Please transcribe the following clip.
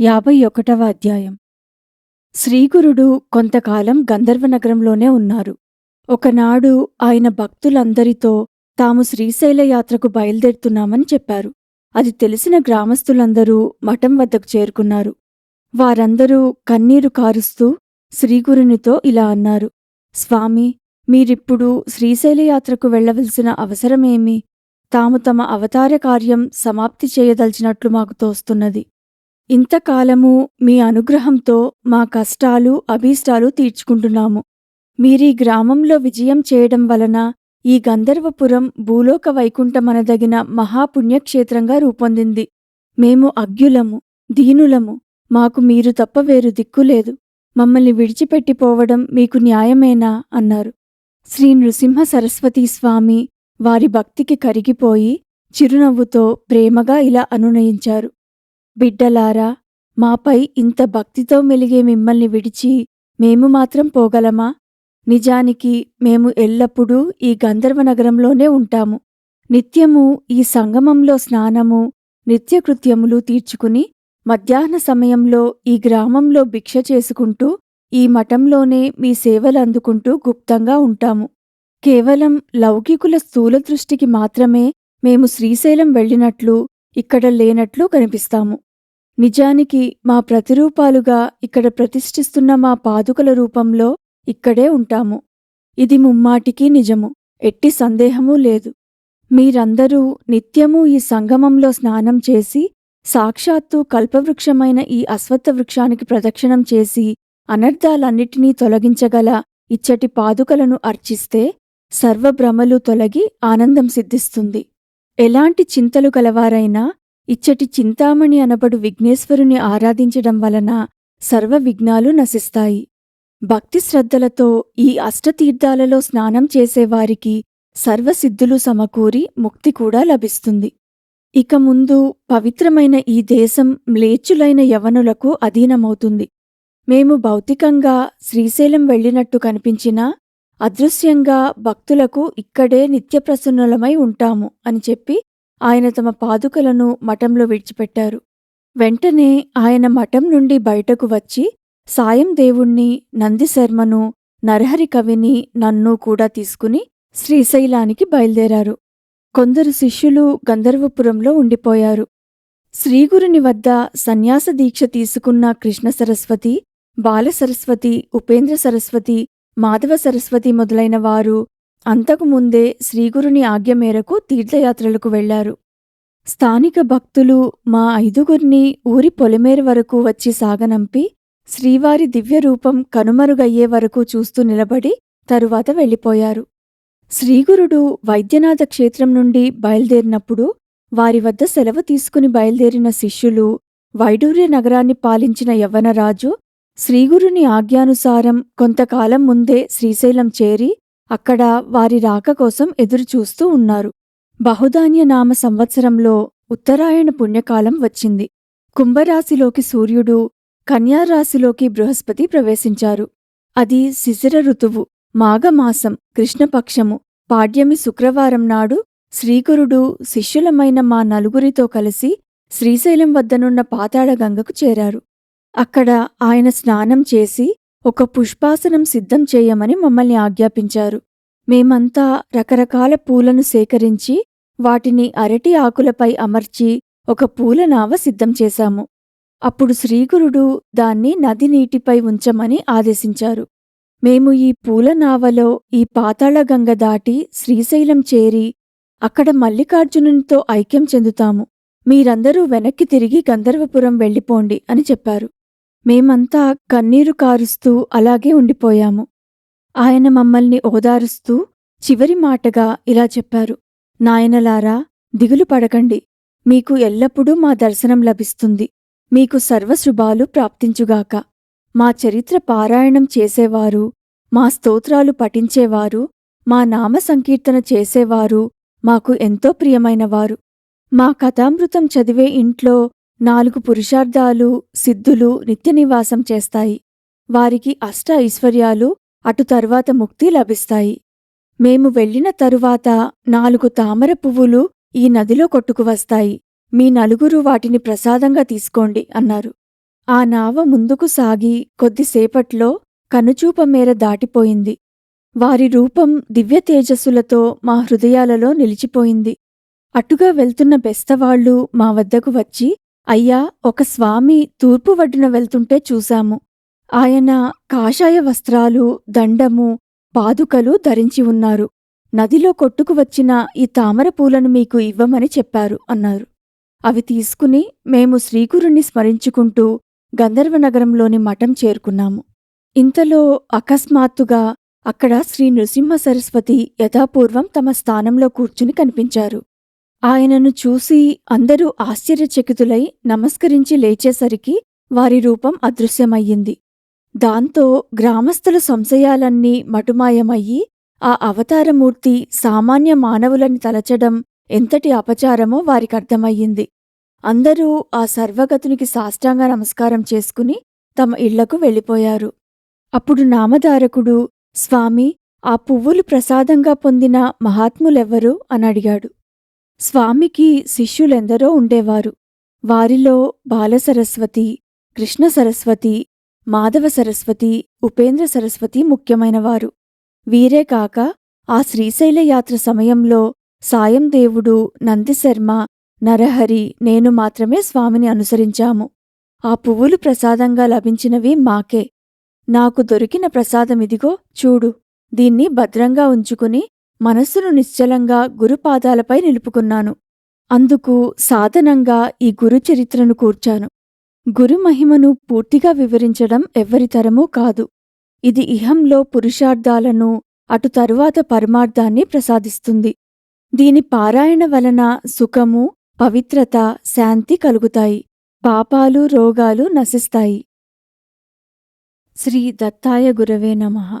యాభై ఒకటవ అధ్యాయం. శ్రీగురుడు కొంతకాలం గంధర్వనగరంలోనే ఉన్నారు. ఒకనాడు ఆయన భక్తులందరితో తాము శ్రీశైల యాత్రకు బయలుదేరుతున్నామని చెప్పారు. అది తెలిసిన గ్రామస్తులందరూ మఠం వద్దకు చేరుకున్నారు. వారందరూ కన్నీరు కారుస్తూ శ్రీగురునితో ఇలా అన్నారు. స్వామి మీరిప్పుడు శ్రీశైల యాత్రకు వెళ్ళవలసిన అవసరమేమి? తాము తమ అవతార కార్యం సమాప్తి చేయదలిచినట్లు మాకు తోస్తున్నది. ఇంతకాలము మీ అనుగ్రహంతో మా కష్టాలు అభీష్టాలు తీర్చుకుంటున్నాము. మీరీ గ్రామంలో విజయం చేయడం వలన ఈ గంధర్వపురం భూలోక వైకుంఠమనదగిన మహాపుణ్యక్షేత్రంగా రూపొందింది. మేము అజ్ఞులము దీనులము. మాకు మీరు తప్ప వేరు దిక్కులేదు మమ్మల్ని విడిచిపెట్టిపోవడం మీకు న్యాయమేనా? అన్నారు. శ్రీ నృసింహ సరస్వతీ స్వామి వారి భక్తికి కరిగిపోయి చిరునవ్వుతో ప్రేమగా ఇలా అనునయించారు. బిడ్డలారా మాపై ఇంత భక్తితో మెలిగే మిమ్మల్ని విడిచి మేము మాత్రం పోగలమా? నిజానికి మేము ఎల్లప్పుడూ ఈ గంధర్వ నగరంలోనే ఉంటాము. నిత్యము ఈ సంగమంలో స్నానము నిత్యకృత్యములు తీర్చుకుని మధ్యాహ్న సమయంలో ఈ గ్రామంలో భిక్ష చేసుకుంటూ ఈ మఠంలోనే మీ సేవలు అందుకుంటూ గుప్తంగా ఉంటాము. కేవలం లౌకికుల స్థూల దృష్టికి మాత్రమే మేము శ్రీశైలం వెళ్ళినట్లు ఇక్కడ లేనట్లు కనిపిస్తాము. నిజానికి మా ప్రతిరూపాలుగా ఇక్కడ ప్రతిష్ఠిస్తున్న మా పాదుకల రూపంలో ఇక్కడే ఉంటాము. ఇది ముమ్మాటికి నిజము. ఎట్టి సందేహమూ లేదు. మీరందరూ నిత్యము ఈ సంగమంలో స్నానం చేసి సాక్షాత్తు కల్పవృక్షమైన ఈ అశ్వత్థ వృక్షానికి ప్రదక్షిణం చేసి అనర్థాలన్నిటినీ తొలగించగల ఇచ్చటి పాదుకలను అర్చిస్తే సర్వభ్రమలు తొలగి ఆనందం సిద్ధిస్తుంది. ఎలాంటి చింతలు గలవారైనా ఇచ్చటి చింతామణి అనబడు విఘ్నేశ్వరుని ఆరాధించడం వలన సర్వ విఘ్నాలు నశిస్తాయి. భక్తి శ్రద్ధలతో ఈ అష్టతీర్థాలలో స్నానం చేసేవారికి సర్వసిద్ధులు సమకూరి ముక్తి కూడా లభిస్తుంది. ఇక ముందు పవిత్రమైన ఈ దేశం మ్లేచ్చులైన యవనులకు అధీనమవుతుంది. మేము భౌతికంగా శ్రీశైలం వెళ్ళినట్టు కనిపించినా అదృశ్యంగా భక్తులకు ఇక్కడే నిత్యప్రసన్నులమై ఉంటాము అని చెప్పి ఆయన తమ పాదుకలను మఠంలో విడిచిపెట్టారు. వెంటనే ఆయన మఠం నుండి బయటకు వచ్చి సాయం దేవుణ్ణి నందిశర్మను నరహరి కవిని నన్ను కూడా తీసుకుని శ్రీశైలానికి బయలుదేరారు. కొందరు శిష్యులు గంధర్వపురంలో ఉండిపోయారు. శ్రీగురుని వద్ద సన్యాస దీక్ష తీసుకున్న కృష్ణ సరస్వతి బాల సరస్వతి ఉపేంద్ర సరస్వతి మాధవ సరస్వతి మొదలైన వారు అంతకుముందే శ్రీగురుని ఆజ్ఞ మేరకు తీర్థయాత్రలకు వెళ్ళారు స్థానిక భక్తులు మా ఐదుగురిని ఊరి పొలిమేర వరకు వచ్చి సాగనంపి శ్రీవారి దివ్యరూపం కనుమరుగయ్యే వరకు చూస్తూ నిలబడి తరువాత వెళ్ళిపోయారు. శ్రీగురుడు వైద్యనాథ క్షేత్రం నుండి బయలుదేరినప్పుడు వారి వద్ద సెలవు తీసుకుని బయలుదేరిన శిష్యులు వైడూర్య నగరాన్ని పాలించిన యవ్వనరాజు శ్రీగురుని ఆజ్ఞానుసారం కొంతకాలం ముందే శ్రీశైలం చేరి అక్కడ వారి రాక కోసం ఎదురుచూస్తూ ఉన్నారు. బహుధాన్య నామ సంవత్సరంలో ఉత్తరాయణ పుణ్యకాలం వచ్చింది. కుంభరాశిలోకి సూర్యుడు కన్యారాశిలోకి బృహస్పతి ప్రవేశించారు. అది శిశిర ఋతువు మాఘమాసం కృష్ణపక్షము పాడ్యమి శుక్రవారం నాడు శ్రీగురుడు శిష్యులమైన మా నలుగురితో కలిసి శ్రీశైలం వద్దనున్న పాతాళగంగకు చేరారు. అక్కడ ఆయన స్నానం చేసి ఒక పుష్పాసనం సిద్ధం చేయమని మమ్మల్ని ఆజ్ఞాపించారు. మేమంతా రకరకాల పూలను సేకరించి వాటిని అరటి ఆకులపై అమర్చి ఒక పూలనావ సిద్ధం చేశాము. అప్పుడు శ్రీగురుడు దాన్ని నది నీటిపై ఉంచమని ఆదేశించారు. మేము ఈ పూలనావలో ఈ పాతాళగంగ దాటి శ్రీశైలం చేరి అక్కడ మల్లికార్జునునితో ఐక్యం చెందుతాము. మీరందరూ వెనక్కి తిరిగి గంధర్వపురం వెళ్ళిపోండి అని చెప్పారు. మేమంతా కన్నీరు కారుస్తూ అలాగే ఉండిపోయాము. ఆయన మమ్మల్ని ఓదారుస్తూ చివరి మాటగా ఇలా చెప్పారు. నాయనలారా దిగులు పడకండి. మీకు ఎల్లప్పుడూ మా దర్శనం లభిస్తుంది. మీకు సర్వశుభాలు ప్రాప్తించుగాక. మా చరిత్ర పారాయణం చేసేవారు మా స్తోత్రాలు పఠించేవారు మా నామ సంకీర్తన చేసేవారు మాకు ఎంతో ప్రియమైనవారు. మా కథామృతం చదివే ఇంట్లో నాలుగు పురుషార్థాలు సిద్ధులు నిత్యనివాసం చేస్తాయి. వారికి అష్ట ఐశ్వర్యాలు అటు తరువాత ముక్తి లభిస్తాయి. మేము వెళ్ళిన తరువాత నాలుగు తామర పువ్వులు ఈ నదిలో కొట్టుకువస్తాయి. మీ నలుగురు వాటిని ప్రసాదంగా తీసుకోండి అన్నారు. ఆ నావ ముందుకు సాగి కొద్దిసేపట్లో కనుచూప మేర దాటిపోయింది. వారి రూపం దివ్య తేజస్సులతో మా హృదయాలలో నిలిచిపోయింది. అటుగా వెళ్తున్న బెస్తవాళ్ళు మా వద్దకు వచ్చి అయ్యా ఒక స్వామి తూర్పు వడ్డున వెళ్తుంటే చూశాము. ఆయన కాషాయ వస్త్రాలు దండము పాదుకలు ధరించి ఉన్నారు. నదిలో కొట్టుకు వచ్చిన ఈ తామర పూలను మీకు ఇవ్వమని చెప్పారు అన్నారు. అవి తీసుకుని మేము శ్రీగురుణ్ణి స్మరించుకుంటూ గంధర్వనగరంలోని మఠం చేరుకున్నాము. ఇంతలో అకస్మాత్తుగా అక్కడ శ్రీ నృసింహ సరస్వతి యథాపూర్వం తమ స్థానంలో కూర్చుని కనిపించారు. ఆయనను చూసి అందరూ ఆశ్చర్యచకితులై నమస్కరించి లేచేసరికి వారి రూపం అదృశ్యమయ్యింది. దాంతో గ్రామస్థుల సంశయాలన్నీ మటుమాయమయ్యి ఆ అవతారమూర్తి సామాన్య మానవులని తలచడం ఎంతటి అపచారమో వారికర్థమయ్యింది. అందరూ ఆ సర్వగతునికి సాష్టాంగ నమస్కారం చేసుకుని తమ ఇళ్ళకు వెళ్ళిపోయారు. అప్పుడు నామధారకుడు స్వామి ఆ పువ్వులు ప్రసాదంగా పొందిన మహాత్ములెవ్వరు? అని అడిగాడు స్వామికి శిష్యులెందరో ఉండేవారు. వారిలో బాలసరస్వతి కృష్ణ సరస్వతి మాధవ సరస్వతి ఉపేంద్ర సరస్వతి ముఖ్యమైనవారు. వీరే కాక ఆ శ్రీశైల యాత్ర సమయంలో సాయం దేవుడు నందిశర్మ నరహరి నేను మాత్రమే స్వామిని అనుసరించాము. ఆ పువ్వులు ప్రసాదంగా లభించినవి మాకే. నాకు దొరికిన ప్రసాదమిదిగో చూడు. దీన్ని భద్రంగా ఉంచుకుని మనస్సును నిశ్చలంగా గురుపాదాలపై నిలుపుకున్నాను. అందుకు సాధనంగా ఈ గురుచరిత్రను కూర్చాను. గురుమహిమను పూర్తిగా వివరించడం ఎవ్వరితరమూ కాదు. ఇది ఇహంలో పురుషార్థాలను అటు తరువాత పరమార్థాన్ని ప్రసాదిస్తుంది. దీని పారాయణ వలన సుఖము పవిత్రత శాంతి కలుగుతాయి. పాపాలు రోగాలు నశిస్తాయి. శ్రీ దత్తాయ గురవే నమః.